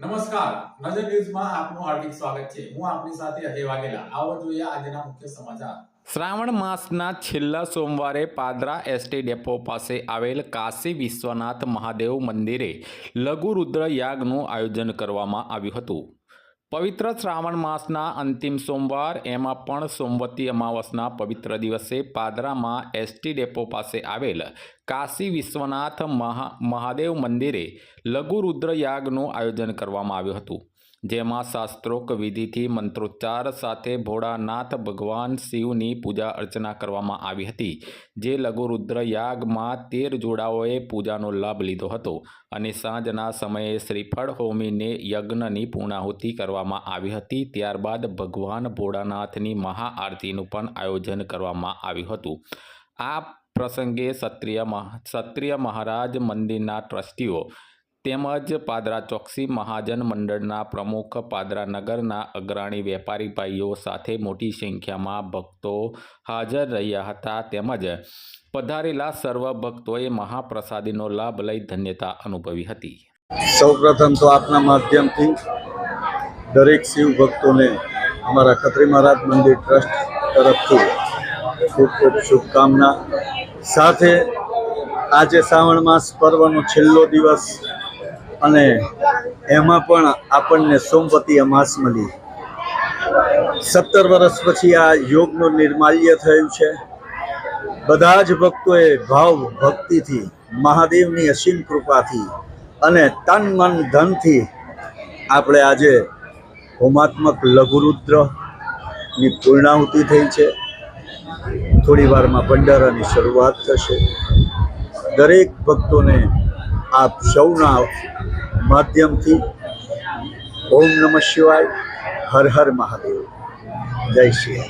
નમસ્કાર. નજર ન્યૂઝમાં આપનું હાર્દિક સ્વાગત છે. હું આપની સાથે અજય વાઘેલા. આવો જોઈએ આજના મુખ્ય સમાચાર. શ્રાવણ માસના છેલ્લા સોમવારે પાદરા એસટી ડેપો પાસે આવેલ કાશી વિશ્વનાથ મહાદેવ મંદિરે લઘુ રુદ્ર યાગનું આયોજન કરવામાં આવ્યું હતું. પવિત્ર શ્રાવણ માસના અંતિમ સોમવાર, એમાં પણ સોમવતી અમાવસના પવિત્ર દિવસે પાદરામાં એસટી ડેપો પાસે આવેલ કાશી વિશ્વનાથ મહા, મહાદેવ મંદિરે લઘુરુદ્રયાગનું યાગનું આયોજન કરવામાં આવ્યું હતું, જેમાં શાસ્ત્રોક વિધિથી મંત્રોચ્ચાર સાથે ભોળાનાથ ભગવાન શિવની પૂજા અર્ચના કરવામાં આવી હતી, જે લઘુરુદ્ર યાગમાં તેર જોડાઓએ પૂજાનો લાભ લીધો હતો અને સાંજના સમયે શ્રીફળ હોમીને યજ્ઞની પૂર્ણાહુતિ કરવામાં આવી હતી, ત્યારબાદ ભગવાન ભોળાનાથની મહાઆરતીનું પણ આયોજન કરવામાં આવ્યું હતું. આ પ્રસંગે ક્ષત્રિય ક્ષત્રિય મહારાજ મંદિરના ટ્રસ્ટીઓ તેમજ પાદરા ચોકસી મહાજન મંડળના પ્રમુખ પાદરા નગરના અગ્રણી વેપારી ભાઈઓ સાથે મોટી સંખ્યામાં ભક્તો હાજર રહ્યા હતા તેમજ પધારેલા સર્વ ભક્તોએ મહાપ્રસાદીનો લાભ લઈ ધન્યતા અનુભવી હતી. સૌપ્રથમ તો આપના માધ્યમથી દરેક શિવ ભક્તોને અમારા ખત્રી મહારાજ મંદિર ટ્રસ્ટ તરફથી ખૂબ ખૂબ શુભકામના. સાથે આજે શ્રાવણ માસ પર્વનો છેલ્લો દિવસ અને એમાં પણ આપણને સોમવતી અમાસ મળી. સત્તર વર્ષ પછી આ યોગનું નિર્માલ્ય થયું છે. બધા જ ભક્તોએ ભાવ ભક્તિથી, મહાદેવની અસીમ કૃપાથી અને તન મન ધનથી આપણે આજે હોમાત્મક લઘુરુદ્રની પૂર્ણાહુતિ થઈ છે. થોડી વારમાં ભંડારાની શરૂઆત થશે. દરેક ભક્તોને આપ સૌના માધ્યમથી ઓમ નમઃ શિવાય, હર હર મહાદેવ. જય શ્રી